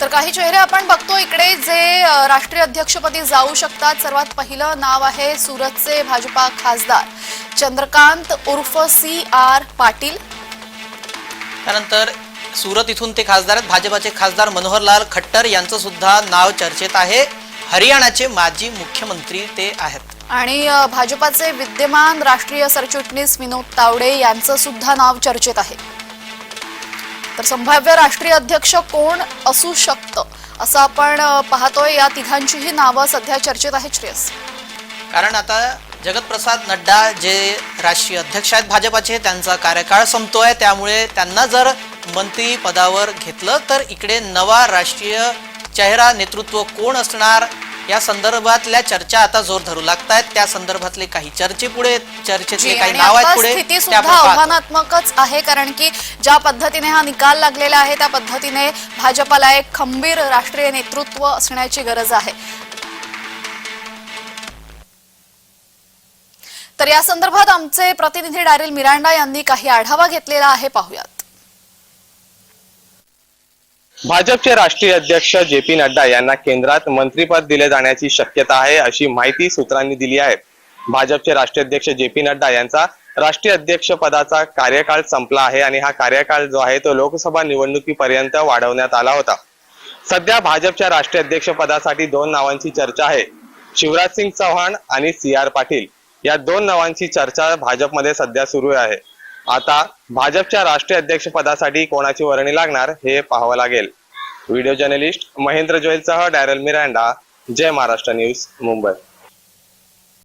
तर काही चेहरे आपण बघतो इकडे जे राष्ट्रीय अध्यक्षपदी जाऊ शकतात सर्वात पहिलं नाव आहे सुरतचे भाजपा खासदार चंद्रकांत उर्फ सी आर पाटील. त्यानंतर सुरत इथून ते खासदार आहेत. भाजपाचे खासदार मनोहरलाल खट्टर यांचं सुद्धा नाव चर्चेत आहे. हरियाणाचे माजी मुख्यमंत्री ते आहेत. आणि भाजपाचे विद्यमान राष्ट्रीय सरचिटणीस विनोद तावडे यांचं सुद्धा नाव चर्चेत आहे. तर संभाव्य राष्ट्रीय अध्यक्ष कोण असू शकतं? असं आपण पाहतोय. या तिघांचीही नावं सध्या चर्चेत आहेत श्रेयस. कारण आता जगतप्रसाद नड्डा जे राष्ट्रीय अध्यक्ष आहेत भाजपाचे त्यांचा कार्यकाळ संपतोय. त्यामुळे त्यांना जर मंत्री पदावर घेतलं तर इकडे नवा राष्ट्रीय चेहरा नेतृत्व कोण असणार? या संदर्भातल्या चर्चा आता जोर धरू लागत आहेत त्या संदर्भातले काही चर्चे पुढे चर्चेतले काही नाव आहेत पुढे स्थिती सुद्धा. आव्हानात्मकच आहे कारण की ज्या पद्धतीने हा निकाल लागलेला आहे त्या पद्धतीने भाजपाला एक खंबीर राष्ट्रीय नेतृत्व असण्याची गरज आहे. तर या संदर्भात आमचे प्रतिनिधी डॅरिल मिरांडा यांनी काही आढावा घेतलेला आहे पाहूयात. भाजपचे राष्ट्रीय अध्यक्ष जे पी नड्डा यांना केंद्रात मंत्रीपद दिले जाण्याची शक्यता आहे अशी माहिती सूत्रांनी दिली आहे. भाजपचे राष्ट्रीय अध्यक्ष जे पी नड्डा यांचा राष्ट्रीय अध्यक्ष पदाचा कार्यकाळ संपला आहे आणि हा कार्यकाळ जो आहे तो लोकसभा निवडणुकीपर्यंत वाढवण्यात आला होता. सध्या भाजपच्या राष्ट्रीय अध्यक्ष पदासाठी दोन नावांची चर्चा आहे. शिवराज सिंग चव्हाण आणि सी आर पाटील या दोन नावांची चर्चा भाजपमध्ये सध्या सुरू आहे. आता भाजपच्या राष्ट्रीय अध्यक्ष पदासाठी कोणाची वर्णी लागणार हे पाहावं लागेल. व्हिडिओ जर्नलिस्ट महेंद्र ज्वेलसह डॅरल मिरांडा जय महाराष्ट्र न्यूज मुंबई.